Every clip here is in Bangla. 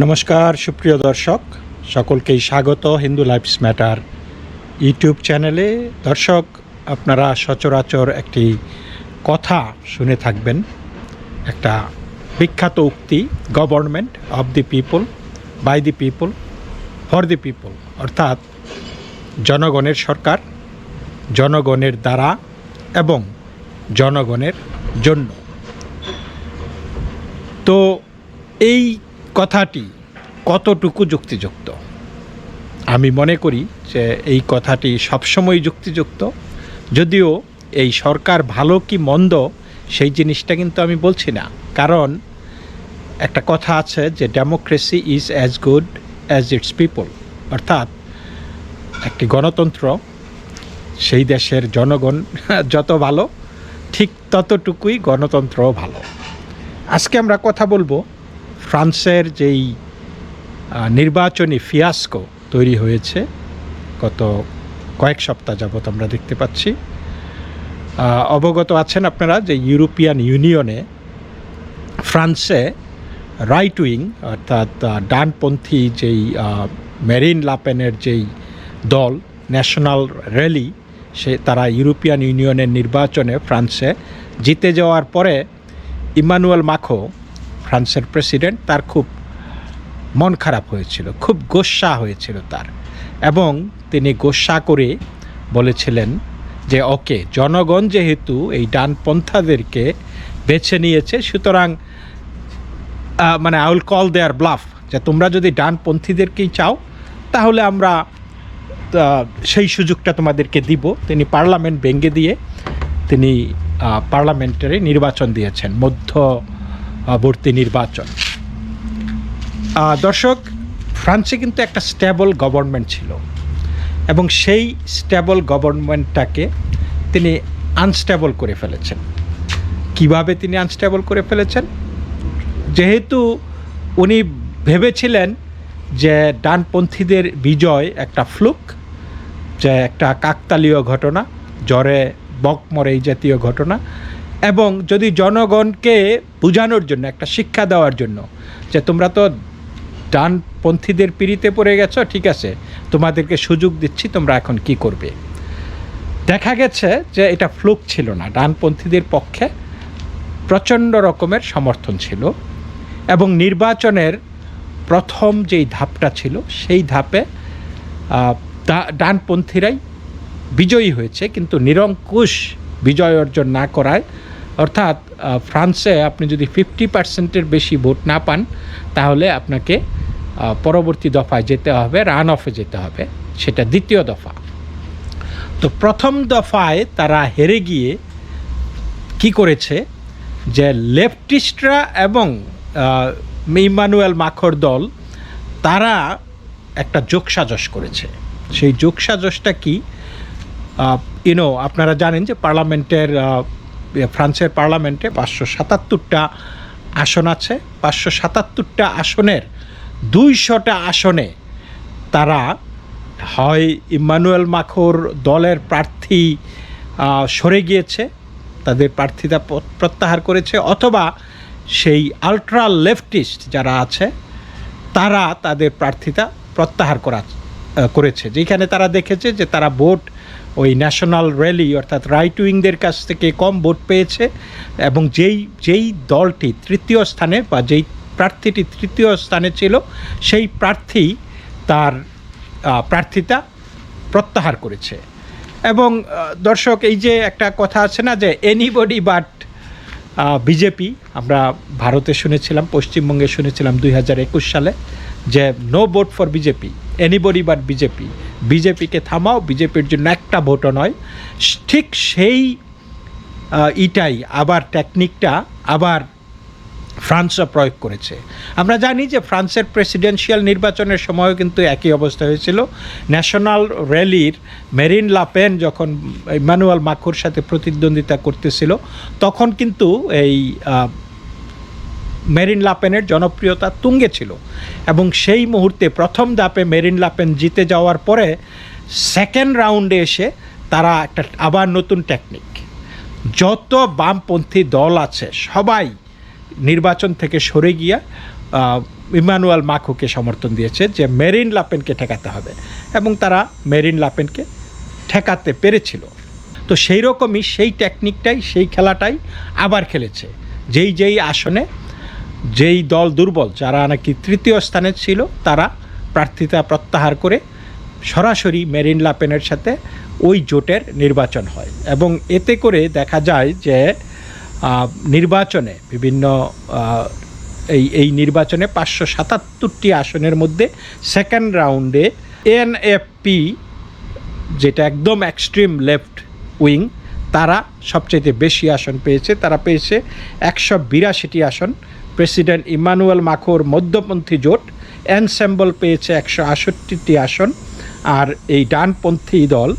নমস্কার, সুপ্রিয় দর্শক। সকলকেই স্বাগত হিন্দু লাইফস ম্যাটার ইউটিউব চ্যানেলে। দর্শক, আপনারা সচরাচর একটি কথা শুনে থাকবেন। একটা বিখ্যাত উক্তি government of the people by the people for the people অর্থাৎ জনগণের সরকার, জনগণের দ্বারা এবং জনগণের জন্য। তো এই কথাটি কতটুকু যুক্তিযুক্ত? আমি মনে করি যে এই কথাটি সবসময় যুক্তিযুক্ত। যদিও এই সরকার ভালো কি মন্দ, সেই জিনিসটা কিন্তু আমি বলছি না। কারণ একটা কথা আছে যে democracy is as good as its people অর্থাৎ একটি গণতন্ত্র, সেই দেশের জনগণ যত ভালো, ঠিক ততটুকুই গণতন্ত্রও ভালো। আজকে আমরা কথা বলব ফ্রান্সের যেই নির্বাচনী ফিয়াস্কো তৈরি হয়েছে, গত কয়েক সপ্তাহ যাবৎ আমরা দেখতে পাচ্ছি। অবগত আছেন আপনারা যে ইউরোপিয়ান ইউনিয়নে ফ্রান্সে রাইট উইং অর্থাৎ ডানপন্থী যেই মেরিন লাপেনের যেই দল, ন্যাশনাল র্যালি, সে তারা ইউরোপিয়ান ইউনিয়নের নির্বাচনে ফ্রান্সে জিতে যাওয়ার পরে ইমানুয়েল মাখো ফ্রান্সের প্রেসিডেন্ট, তার খুব মন খারাপ হয়েছিল, খুব গোস্সা হয়েছিল তার। এবং তিনি গোস্সা করে বলেছিলেন যে, ওকে, জনগণ যেহেতু এই ডানপন্থাদেরকে বেছে নিয়েছে, সুতরাং মানে I will call their bluff যে তোমরা যদি ডানপন্থীদেরকেই চাও, তাহলে আমরা সেই সুযোগটা তোমাদেরকে দিব। তিনি পার্লামেন্ট ভেঙে দিয়ে তিনি পার্লামেন্টারি নির্বাচন দিয়েছেন মধ্যবর্তী নির্বাচন। দর্শক, ফ্রান্সে কিন্তু একটা স্টেবল গভর্নমেন্ট ছিল এবং সেই স্টেবল গভর্নমেন্টটাকে তিনি আনস্টেবল করে ফেলেছেন। কীভাবে তিনি আনস্টেবল করে ফেলেছেন? যেহেতু উনি ভেবেছিলেন যে ডানপন্থীদের বিজয় একটা ফ্লুক, যে একটা কাকতালীয় ঘটনা, জ্বরে বক মরে এই জাতীয় ঘটনা এবং যদি জনগণকে বোঝানোর জন্য, একটা শিক্ষা দেওয়ার জন্য, যে তোমরা তো ডানপন্থীদের পিড়িতে পড়ে গেছো, ঠিক আছে, তোমাদেরকে সুযোগ দিচ্ছি, তোমরা এখন কি করবে? দেখা গেছে যে এটা ফ্লুক ছিল না, ডানপন্থীদের পক্ষে প্রচণ্ড রকমের সমর্থন ছিল এবং নির্বাচনের প্রথম যেই ধাপটা ছিল, সেই ধাপে ডানপন্থীরাই বিজয়ী হয়েছে, কিন্তু নিরঙ্কুশ বিজয় অর্জন না করায় অর্থাৎ ফ্রান্সে আপনি যদি ফিফটি পার্সেন্টের বেশি ভোট না পান, তাহলে আপনাকে পরবর্তী দফায় যেতে হবে, রান অফে যেতে হবে। সেটা দ্বিতীয় দফা। তো প্রথম দফায় তারা হেরে গিয়ে কি করেছে? যে লেফটিস্টরা এবং ইমানুয়েল মাখর দল, তারা একটা যোগসাজশ করেছে। সেই যোগসাজশটা কি? ইউনো, আপনারা জানেন যে পার্লামেন্টের ফ্রান্সের পার্লামেন্টে পাঁচশো সাতাত্তরটা আসন আছে। পাঁচশো সাতাত্তরটা আসনের দুইশোটা আসনে তারা হয় ইমানুয়েল মাখোর দলের প্রার্থী সরে গিয়েছে, তাদের প্রার্থিতা প্রত্যাহার করেছে, অথবা সেই আলট্রা লেফটিস্ট যারা আছে, তারা তাদের প্রার্থিতা প্রত্যাহার করা করেছে। যেখানে তারা দেখেছে যে তারা ভোট ওই ন্যাশনাল র্যালি অর্থাৎ রাইট উইংদের কাছ থেকে কম ভোট পেয়েছে এবং যেই যেই দলটি তৃতীয় স্থানে বা যেই প্রার্থীটি তৃতীয় স্থানে ছিল, সেই প্রার্থী তার প্রার্থিতা প্রত্যাহার করেছে। এবং দর্শক, এই যে একটা কথা আছে না যে এনিবডি বাট বিজেপি আমরা ভারতে শুনেছিলাম, পশ্চিমবঙ্গে শুনেছিলাম দুই হাজার একুশ সালে যে no vote for BJP anybody but BJP বিজেপিকে থামাও বিজেপির জন্য একটা ভোটও নয়। ঠিক সেই ইটাই আবার টেকনিকটা আবার ফ্রান্সও প্রয়োগ করেছে। আমরা জানি যে ফ্রান্সের প্রেসিডেন্সিয়াল নির্বাচনের সময়ও কিন্তু একই অবস্থা হয়েছিল। ন্যাশনাল র্যালির মেরিন লাপেন যখন ইমানুয়াল মাখুর সাথে প্রতিদ্বন্দ্বিতা করতেছিল, তখন কিন্তু এই মেরিন লাপেনের জনপ্রিয়তা তুঙ্গে ছিল এবং সেই মুহূর্তে প্রথম ধাপে মেরিন লাপেন জিতে যাওয়ার পরে সেকেন্ড রাউন্ডে এসে তারা একটা আবার নতুন টেকনিক। যত বামপন্থী দল আছে, সবাই নির্বাচন থেকে সরে গিয়া ইমানুয়াল মাখুকে সমর্থন দিয়েছে যে মেরিন লাপেনকে ঠেকাতে হবে এবং তারা মেরিন লাপেনকে ঠেকাতে পেরেছিল। তো সেই রকমই সেই টেকনিকটাই, সেই খেলাটাই আবার খেলেছে। যেই যেই আসনে যেই দল দুর্বল, যারা নাকি তৃতীয় স্থানে ছিল, তারা প্রার্থিতা প্রত্যাহার করে সরাসরি মেরিন লাপেনের সাথে ওই জোটের নির্বাচন হয়। এবং এতে করে দেখা যায় যে নির্বাচনে বিভিন্ন এই এই নির্বাচনে পাঁচশো সাতাত্তরটি আসনের মধ্যে সেকেন্ড রাউন্ডে এনএফপি যেটা একদম এক্সট্রিম লেফট উইং তারা সবচাইতে বেশি আসন পেয়েছে। তারা পেয়েছে একশো বিরাশিটি আসন। প্রেসিডেন্ট ইমানুয়েল মাখোর মধ্যপন্থী জোট এনসেম্বল পেয়েছে একশো আষট্টিটি আসন, আর এই ডানপন্থী দল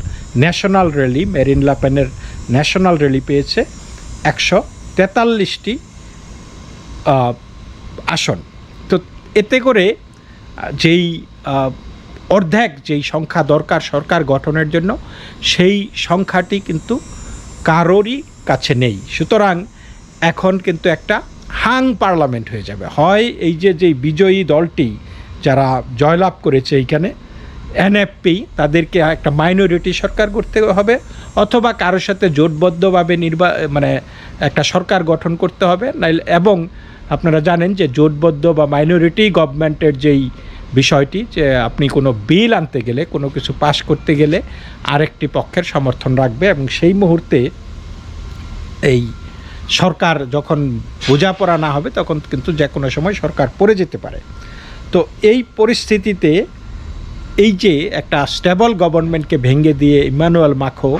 ন্যাশনাল র্যালি, মেরিন লাপেনের ন্যাশনাল র্যালি পেয়েছে একশো তেতাল্লিশটি আসন। তো এতে করে যেই অর্ধেক যেই সংখ্যা দরকার সরকার গঠনের জন্য, সেই সংখ্যাটি কিন্তু কারোরই কাছে নেই। সুতরাং এখন কিন্তু একটা হাং পার্লামেন্ট হয়ে যাবে। হয় এই যে যেই বিজয়ী দলটি যারা জয়লাভ করেছে এইখানে, এনএফপি, তাদেরকে একটা মাইনরিটি সরকার করতে হবে, অথবা কারোর সাথে জোটবদ্ধভাবে নির্বা মানে একটা সরকার গঠন করতে হবে, নাইলে, এবং আপনারা জানেন যে জোটবদ্ধ বা মাইনরিটি গভর্নমেন্টের যেই বিষয়টি, যে আপনি কোনো বিল আনতে গেলে, কোনো কিছু পাশ করতে গেলে আরেকটি পক্ষের সমর্থন রাখবে, এবং সেই মুহূর্তে এই সরকার যখন বোঝাপড়া না হবে, তখন কিন্তু যে কোনো সময় সরকার পড়ে যেতে পারে। তো এই পরিস্থিতিতে এই যে একটা স্টেবল গভর্নমেন্টকে ভেঙে দিয়ে ইমানুয়েল মাখো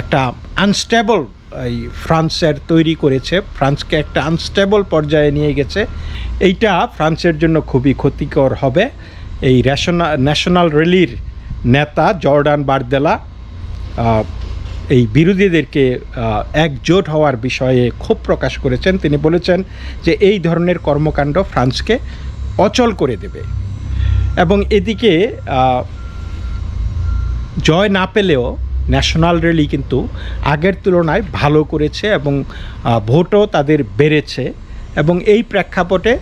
একটা আনস্টেবল এই ফ্রান্সের তৈরি করেছে ফ্রান্সকে একটা আনস্টেবল পর্যায়ে নিয়ে গেছে, এইটা ফ্রান্সের জন্য খুবই ক্ষতিকর হবে। এই ন্যাশনাল র্যালির নেতা জর্ডান বারদেলা এই বিরোধীদেরকে একজোট হওয়ার বিষয়ে ক্ষোভ প্রকাশ করেছেন। তিনি বলেছেন যে এই ধরনের কর্মকাণ্ড ফ্রান্সকে অচল করে দেবে। এবং এদিকে জয় না পেলেও ন্যাশনাল র্যালি কিন্তু আগের তুলনায় ভালো করেছে এবং ভোটও তাদের বেড়েছে। এবং এই প্রেক্ষাপটে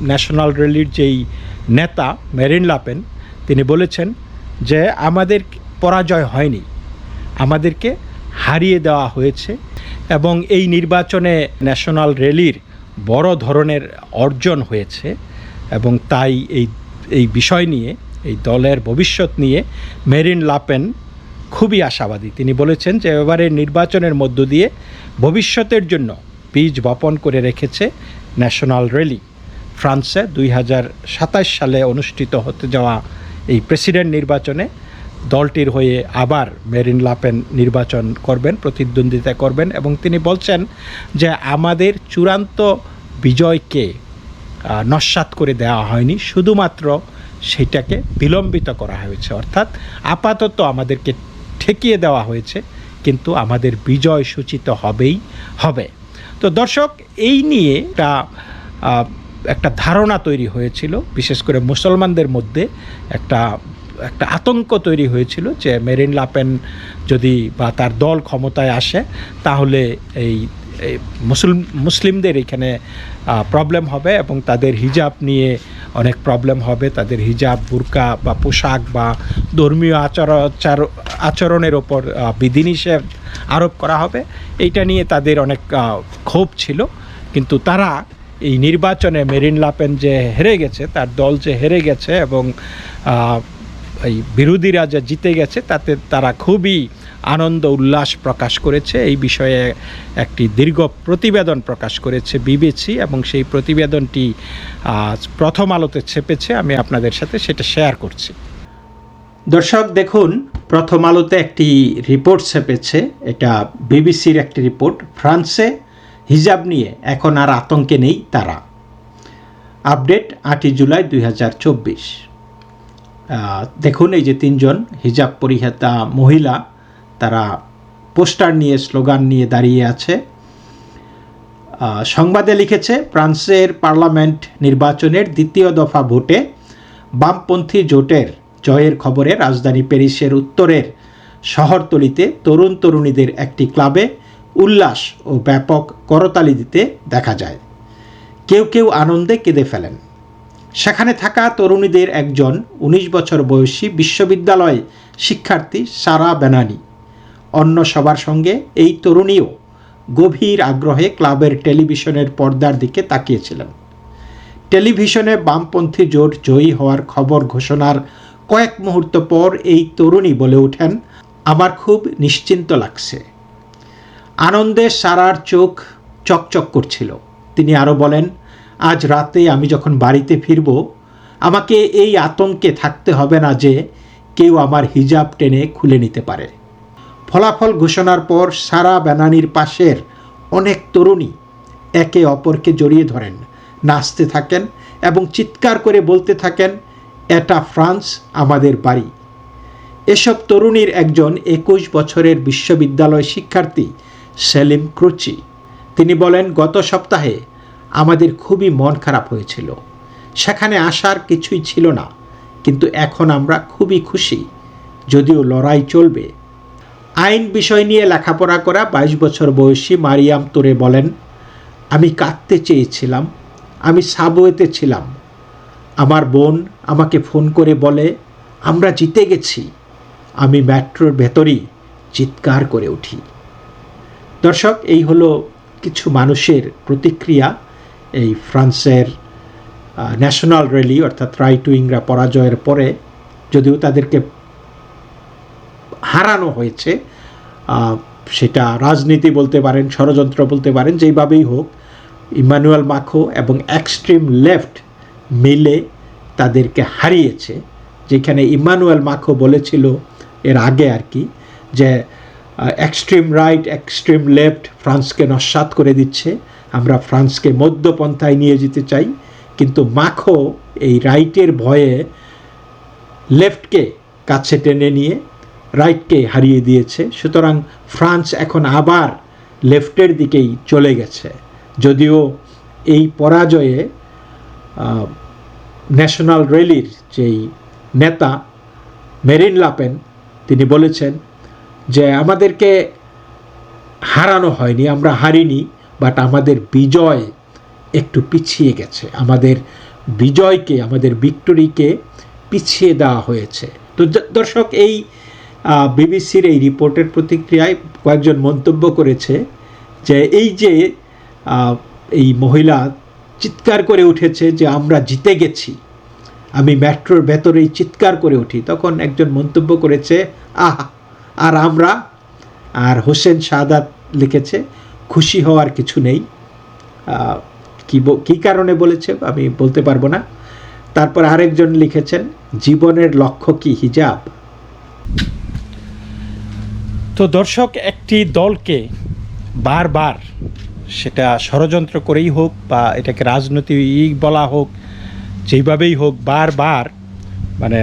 ন্যাশনাল র্যালির যেই নেতা মেরিন লাপেন তিনি বলেছেন যে আমাদের পরাজয় হয়নি। আমাদেরকে হারিয়ে দেওয়া হয়েছে এবং এই নির্বাচনে ন্যাশনাল র্যালির বড় ধরনের অর্জন হয়েছে এবং তাই এই এই বিষয় নিয়ে, এই দলের ভবিষ্যৎ নিয়ে মেরিন লাপেন খুবই আশাবাদী। তিনি বলেছেন যে এবারের নির্বাচনের মধ্য দিয়ে ভবিষ্যতের জন্য বীজ বপন করে রেখেছে ন্যাশনাল র্যালি। ফ্রান্সে দুই হাজার সাতাশ সালে অনুষ্ঠিত হতে যাওয়া এই প্রেসিডেন্ট নির্বাচনে দলটির হয়ে আবার মেরিন লাপেন নির্বাচন করবেন, প্রতিদ্বন্দ্বিতা করবেন এবং তিনি বলছেন যে আমাদের চূড়ান্ত বিজয়কে নস্যাৎ করে দেওয়া হয়নি, শুধুমাত্র সেটাকে বিলম্বিত করা হয়েছে। অর্থাৎ আপাতত আমাদেরকে ঠেকিয়ে দেওয়া হয়েছে, কিন্তু আমাদের বিজয় সূচিত হবেই, হবে। তো দর্শক, এই নিয়ে একটা একটা ধারণা তৈরি হয়েছিল, বিশেষ করে মুসলমানদের মধ্যে একটা একটা আতঙ্ক তৈরি হয়েছিল যে মেরিন লাপেন যদি বা তার দল ক্ষমতায় আসে, তাহলে এই মুসলিম, মুসলিমদের এখানে প্রবলেম হবে এবং তাদের হিজাব নিয়ে অনেক প্রবলেম হবে। তাদের হিজাব, বুরকা বা পোশাক বা ধর্মীয় আচার আচার- আচরণের ওপর বিধিনিষেধ আরোপ করা হবে। এইটা নিয়ে তাদের অনেক ক্ষোভ ছিল। কিন্তু তারা এই নির্বাচনে মেরিন লাপেন যে হেরে গেছে, তার দল যে হেরে গেছে এবং এই বিরোধীরা যা জিতে গেছে, তাতে তারা খুবই আনন্দ, উল্লাস প্রকাশ করেছে। এই বিষয়ে একটি দীর্ঘ প্রতিবেদন প্রকাশ করেছে বিবিসি এবং সেই প্রতিবেদনটি প্রথম আলোতে ছেপেছে। আমি আপনাদের সাথে সেটা শেয়ার করছি। দর্শক, দেখুন, প্রথম আলোতে একটি রিপোর্ট ছেপেছে। এটা বিবিসির একটি রিপোর্ট। ফ্রান্সে হিজাব নিয়ে এখন আর আতঙ্কে নেই তারা। আপডেট আটই জুলাই দুই হাজার চব্বিশ। দেখুন, এই যে তিনজন হিজাব পরিহিতা মহিলা, তারা পোস্টার নিয়ে, স্লোগান নিয়ে দাঁড়িয়ে আছে। সংবাদে লিখেছে, ফ্রান্সের পার্লামেন্ট নির্বাচনের দ্বিতীয় দফা ভোটে বামপন্থী জোটের জয়ের খবরে রাজধানী প্যারিসের উত্তরের শহরতলিতে তরুণ তরুণীদের একটি ক্লাবে উল্লাস ও ব্যাপক করতালি দিতে দেখা যায়। কেউ কেউ আনন্দে কেঁদে ফেলেন। সেখানে থাকা তরুণীদের একজন ১৯ বছর বয়সী বিশ্ববিদ্যালয় শিক্ষার্থী সারা বেনানি। অন্য সবার সঙ্গে এই তরুণীও গভীর আগ্রহে ক্লাবের টেলিভিশনের পর্দার দিকে তাকিয়েছিলেন। টেলিভিশনে বামপন্থী জোট জয়ী হওয়ার খবর ঘোষণার কয়েক মুহূর্ত পর এই তরুণী বলে ওঠেন, আমার খুব নিশ্চিন্ত লাগছে। আনন্দে সারার চোখ চকচক করছিল। তিনি আরও বলেন আজ রাতে আমি যখন বাড়িতে ফিরব, আমাকে এই আতঙ্কে থাকতে হবে না যে কেউ আমার হিজাব টেনে খুলে নিতে পারে। ফলাফল ঘোষণার পর সারা বেনানির পাশের অনেক তরুণী একে অপরকে জড়িয়ে ধরেন, নাচতে থাকেন এবং চিৎকার করে বলতে থাকেন, এটা ফ্রান্স, আমাদের বাড়ি। এসব তরুণীর একজন একুশ বছরের বিশ্ববিদ্যালয় শিক্ষার্থী সেলিম ক্রুচি। তিনি বলেন, গত সপ্তাহে আমাদের খুবই মন খারাপ হয়েছিল। সেখানে আসার কিছুই ছিল না, কিন্তু এখন আমরা খুবই খুশি, যদিও লড়াই চলবে। আইন বিষয় নিয়ে লেখাপড়া করা বাইশ বছর বয়সী মারিয়াম তোরে বলেন, আমি কাঁদতে চেয়েছিলাম, আমি সাবওয়েতে ছিলাম। আমার বোন আমাকে ফোন করে বলে, আমরা জিতে গেছি, আমি মেট্রোর ভেতরই চিৎকার করে উঠি। দর্শক, এই হলো কিছু মানুষের প্রতিক্রিয়া। এই ফ্রান্সের ন্যাশনাল র্যালি অর্থাৎ রাইট উইংরা পরাজয়ের পরে যদিও তাদেরকে হারানো হয়েছে সেটা রাজনীতি বলতে পারেন, ষড়যন্ত্র বলতে পারেন, যেইভাবেই হোক, ইমানুয়েল মাখো এবং এক্সট্রিম লেফট মিলে তাদেরকে হারিয়েছে, যেখানে ইমানুয়েল মাখো বলেছিল এর আগে আর কি যে এক্সট্রিম রাইট, এক্সট্রিম লেফট ফ্রান্সকে নস্বাত করে দিচ্ছে আমরা ফ্রান্সকে মধ্যপন্থায় নিয়ে যেতে চাই, কিন্তু মাখো এই রাইটের ভয়ে লেফটকে কাছে টেনে নিয়ে রাইটকে হারিয়ে দিয়েছে। সুতরাং ফ্রান্স এখন আবার লেফটের দিকেই চলে গেছে। যদিও এই পরাজয়ে ন্যাশনাল র্যালির যেই নেতা মেরিন লাপেন, তিনি বলেছেন যে, আমাদেরকে হারানো হয়নি, আমরা হারিনি। বাট আমাদের বিজয় একটু পিছিয়ে গেছে। আমাদের বিজয়কে, আমাদের ভিক্টোরিকে পিছিয়ে দেওয়া হয়েছে। তো দর্শক, এই বিবিসির এই রিপোর্টের প্রতিক্রিয়ায় কয়েকজন মন্তব্য করেছে যে এই যে এই মহিলা চিৎকার করে উঠেছে যে আমরা জিতে গেছি, আমি মেট্রোর ভেতরেই চিৎকার করে উঠি, তখন একজন মন্তব্য করেছে, আহ, আর আমরা? আর হোসেন সাদাত লিখেছে খুশি হওয়ার কিছু নেই। কি কী কারণে বলেছে আমি বলতে পারব না। তারপর আরেকজন লিখেছেন, জীবনের লক্ষ্য কি হিজাব? তো দর্শক, একটি দলকে বারবার সেটা ষড়যন্ত্র করেই হোক বা এটাকে রাজনৈতিক বলা হোক যেইভাবেই হোক, বারবার মানে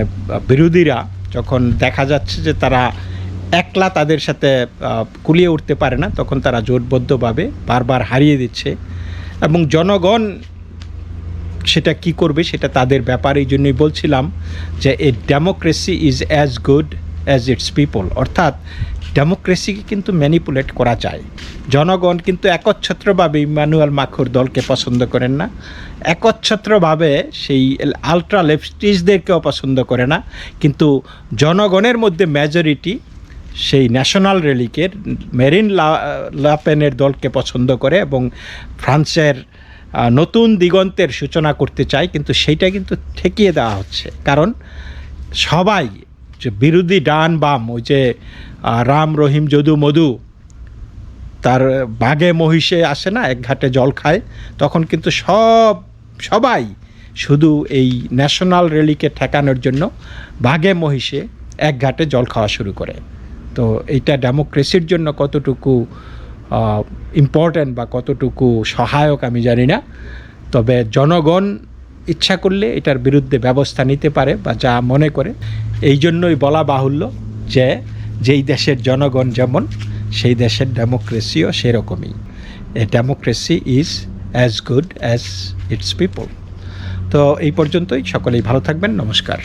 বিরোধীরা যখন দেখা যাচ্ছে যে তারা একলা তাদের সাথে কুলিয়ে উঠতে পারে না। তখন তারা জোটবদ্ধভাবে বারবার হারিয়ে দিচ্ছে। এবং জনগণ সেটা কি করবে সেটা তাদের ব্যাপার, এই জন্যই বলছিলাম যে a democracy is as good as its people. অর্থাৎ ডেমোক্রেসিকে কিন্তু ম্যানিপুলেট করা যায়। জনগণ কিন্তু একচ্ছত্রভাবে ইমানুয়াল মাখুর দলকে পছন্দ করেন না। একচ্ছত্রভাবে সেই আলট্রা লেফটিস্টদেরকেও পছন্দ করে না। কিন্তু জনগণের মধ্যে মেজরিটি সেই ন্যাশনাল রেলিকে মেরিন লাপেনের দলকে পছন্দ করে এবং ফ্রান্সের নতুন দিগন্তের সূচনা করতে চায়, কিন্তু সেইটা কিন্তু ঠেকিয়ে দেওয়া হচ্ছে। কারণ সবাই যে বিরোধী ডান বাম, ওই যে রাম, রহিম, যদু, মধু, তার বাঘে, মহিষে আসে না, এক ঘাটে জল খায়, তখন কিন্তু সব, সবাই শুধু এই ন্যাশনাল র্যালিকে ঠেকানোর জন্য বাঘে, মহিষে এক ঘাটে জল খাওয়া শুরু করে। তো এইটা ডেমোক্রেসির জন্য কতটুকু ইম্পর্ট্যান্ট বা কতটুকু সহায়ক আমি জানি না। তবে জনগণ ইচ্ছা করলে এটার বিরুদ্ধে ব্যবস্থা নিতে পারে বা যা মনে করে। এই জন্যই বলা বাহুল্য যে, যেই দেশের জনগণ যেমন, সেই দেশের ডেমোক্রেসিও সেরকমই। A democracy is as good as its people তো এই পর্যন্তই। সকলেই ভালো থাকবেন। নমস্কার।